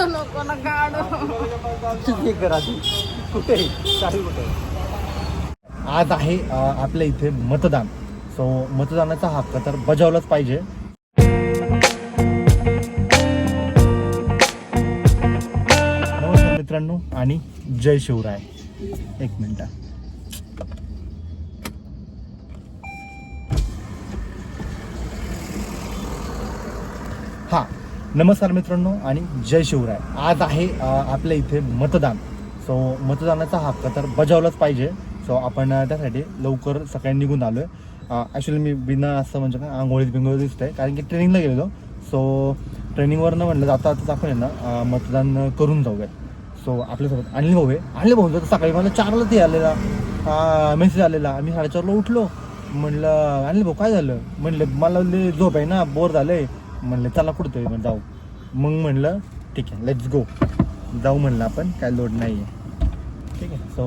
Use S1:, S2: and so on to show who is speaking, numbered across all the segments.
S1: Video नको ना काढू
S2: हे करा ती. कुठे चालेल कुठे आज आहे आपल्या इथे मतदान. सो मतदानाचा हक्क तर बजावलाच पाहिजे. नमस्कार मित्रांनो आणि जय शिवराय. एक मिनिट हा नमस्कार मित्रांनो आणि जय शिवराय. आज आहे आपल्या इथे मतदान. सो मतदानाचा हक्क तर बजावलाच पाहिजे. सो आपण त्यासाठी लवकर सकाळी निघून आलो आहे ॲक्च्युली मी बिना असं म्हणजे काय आंघोळीत बिंगोळीत दिसत आहे कारण की ट्रेनिंगला गेलेलो. सो ट्रेनिंगवरनं म्हणलं जाता आता आपण आहे ना मतदान करून जाऊया सो आपल्यासोबत अनिल भाऊ आहे. अनिल भाऊ तर सकाळी मला चारला ते आलेला मेसेज आलेला मी साडेचारला उठलो. म्हणलं अनिल भाऊ काय झालं? म्हणलं मला झोप आहे ना बोर झालं आहे म्हणलं चला कुठं म्हणलं जाऊ. मग म्हणलं ठीक आहे लेट्स गो जाऊ म्हणलं आपण काय लोड नाही आहे ठीक आहे सो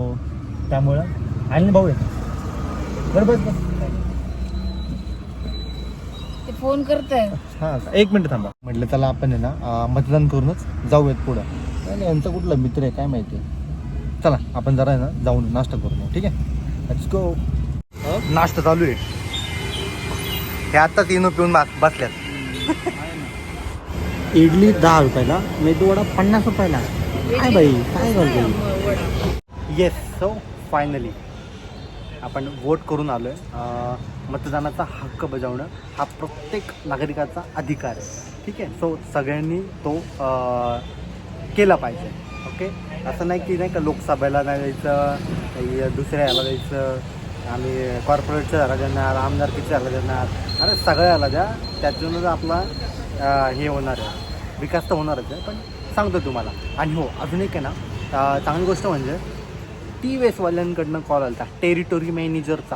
S2: त्यामुळं अनिल भाऊ आहे बरं बस बस
S1: ते फोन करताय.
S2: हां एक मिनिट थांबा. म्हटलं चला आपण आहे ना मतदान करूनच जाऊयात पुढं. नाही यांचा कुठला मित्र आहे काय माहिती? चला आपण जरा आहे ना जाऊन नाश्ता करून येऊ ठीक आहे? लेट्स गो नाश्ता चालू आहे. हे आता तीन पिऊन बस- बसल्यात. इडली दहा रुपयाला मेदू वडा पन्नास रुपयाला. काय बाई काय करतो येस सो फायनली आपण वोट करून आलो आहे मतदानाचा हक्क बजावणं हा प्रत्येक नागरिकाचा अधिकार आहे. ठीक आहे? सो सगळ्यांनी तो केला पाहिजे. ओके असं नाही की नाही का लोकसभेला नाही जायचं दुसऱ्या याला जायचं. आम्ही कॉर्पोरेटच्या झाला देणार आमदारकीच्या ह्याला देणार अरे सगळ्याला द्या त्यातूनच आपला हे होणार आहे. विकास तर होणारच आहे पण सांगतो तुम्हाला. आणि हो अजून एक आहे ना चांगली गोष्ट म्हणजे टी वेसवाल्यांकडनं कॉल आला होता टेरिटोरी मॅनेजरचा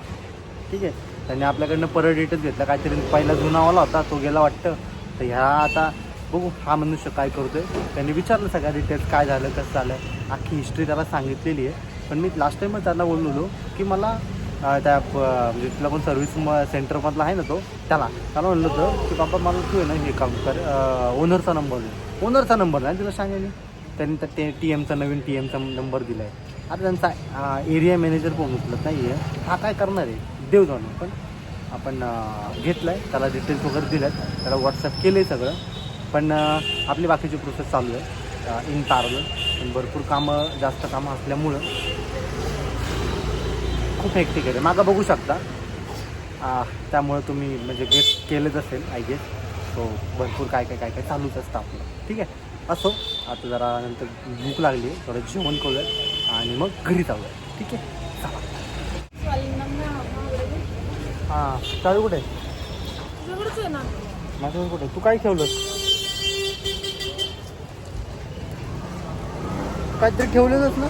S2: ठीक आहे? त्यांनी आपल्याकडनं पर डेटच घेतला काहीतरी पहिला जुनावाला होता तो गेला वाटतं. तर ह्या आता बघू हा मनुष्य काय करतोय. त्यांनी विचारलं सगळ्या डिटेल्स काय झालं कसं झालं. अख्खी हिस्ट्री त्याला सांगितलेली आहे. पण मी लास्ट टाईमच त्यांना बोललो की मला त्या म्हणजे तुला पण सर्व्हिस म सेंटरमधला आहे ना तो त्याला. त्याला म्हणलं होतं की बाबा मला तू आहे ना हे काम कर. ओनरचा नंबर दे. ओनरचा नंबर नाही तुला सांगेल त्यांनी तर ते टी एमचा नवीन टी एमचा नंबर दिला आहे आता त्यांचा एरिया मॅनेजर पण उचलत नाही आहे. हा काय करणार आहे? देव जाणून पण आपण घेतलं आहे त्याला डिटेल्स वगैरे दिल्यात. त्याला व्हॉट्सअप केलं आहे सगळं. पण आपली बाकीची प्रोसेस चालू आहे. इन तारलं पण भरपूर कामं जास्त कामं असल्यामुळं खूप हेक्टिक आहे? मागं बघू शकता. त्यामुळे त्यामुळं तुम्ही म्हणजे गेट केलंच असेल आय गेस सो भरपूर काय काय काय काय चालूच असतं आपलं. ठीक आहे? असो आता जरा नंतर भूक लागली थोडं जेवण करूया आणि मग घरी जाऊया. ठीक आहे? चला. हां चालू कुठे?
S1: सगळंच
S2: माझ्याकडे कुठे? तू काय ठेवलंस? काहीतरी ठेवलेलंच ना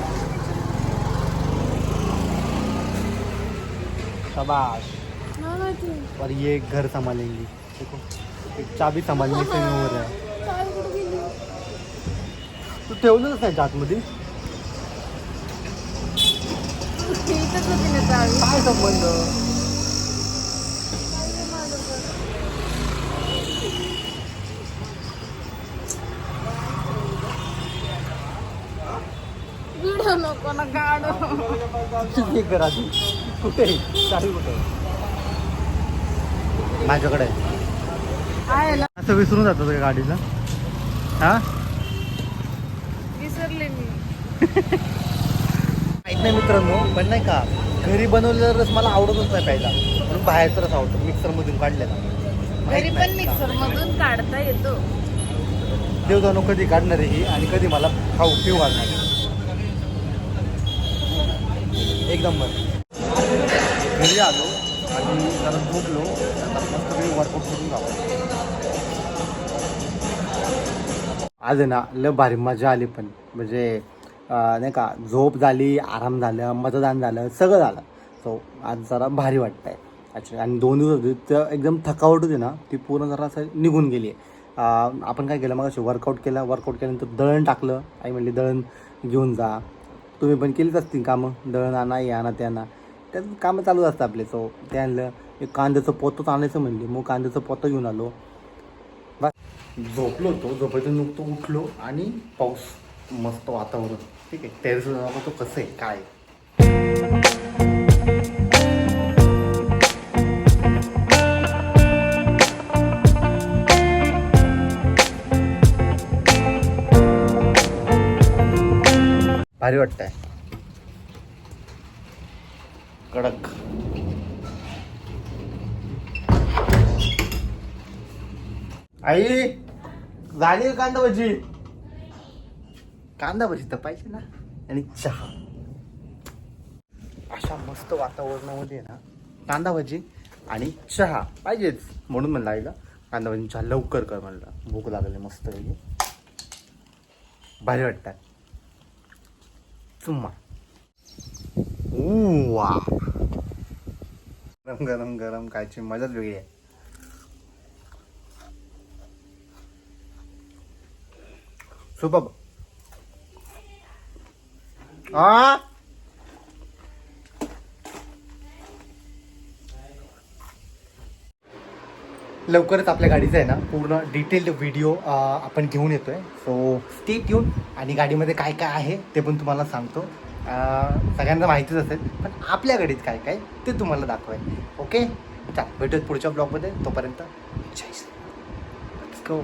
S2: शाबाश. और ये घर संभालेंगी. देखो चाबी संभालने से नहीं हो रहा है.
S1: कुठं गेली
S2: तू ठेवलंच नाही आतमध्ये काय संबंध?
S1: नको ना काढू.
S2: हे करा ती कुठे? कुठे? माझ्याकडे. असं विसरून जातो का गाडीला? हा?
S1: विसरले मी.
S2: माहीत नाही मित्रांनो पण नाही का घरी बनवलेला रस मला आवडतच नाही प्यायला. म्हणून बाहेरचा रस आवडतो मिक्सरमधून काढलेला.
S1: घरी पण मिक्सर मधून काढता येतो.
S2: देव जाणू कधी काढणार आहे ही आणि कधी मला खाऊ पिऊ घालणार आहे. एकदम बरं घरी आलो आणि जरा झोपलो. आता मस्त वर्कआउट करून जावं आज आहे ना लय भारी मजा आली पण. म्हणजे नाही का झोप झाली आराम झालं मतदान झालं सगळं झालं. सो आज जरा भारी वाटतंय. ॲक्च्युली आणि दोन दिवस होते तर एकदम थकावट होती ना ती पूर्ण जरा असं निघून गेली. आहे आपण काय केलं मग असे वर्कआउट केलं. वर्कआउट केल्यानंतर दळण टाकलं. आई म्हणली दळण घेऊन जा. तुम्ही पण केलीच असतील कामं? दळण आणा हे आणा ते आणा. त्यात कामं चालू असतं आपले. सो ते आणलं. एक कांद्याचं पोतच आणायचं म्हणली. मग कांद्याचं पोतं घेऊन आलो. बस झोपलो होतो. झोपायचं नुकतो उठलो आणि पाऊस मस्त वातावरण. ठीक आहे. टेरेसवर जाऊन तो कसं आहे काय भारी वाटतंय. कडक. आई झाली कांदा भजी कांदा भजी तर पाहिजे ना. आणि चहा. अशा मस्त वातावरणामध्ये ना कांदा भजी आणि चहा पाहिजेच म्हणून म्हणलं आईला. कांदा भजी चहा लवकर कर म्हणलं. भूक लागली मस्त भारी वाटतात चुम्मा. वा गरम गरम गरम खायची मजाच वेगळी आहे. सुपर. आ? लवकरच आपल्या गाडीचा आहे ना पूर्ण डिटेल्ड व्हिडिओ आपण घेऊन येतोय. सो स्टे ट्यून आणि गाडीमध्ये काय काय आहे ते पण तुम्हाला सांगतो. सगळ्यांना माहितीच असेल पण आपल्या काय काय ते तुम्हाला दाखवाय. ओके चाल भेटूत पुढच्या ब्लॉगमध्ये तोपर्यंत जय श्री गो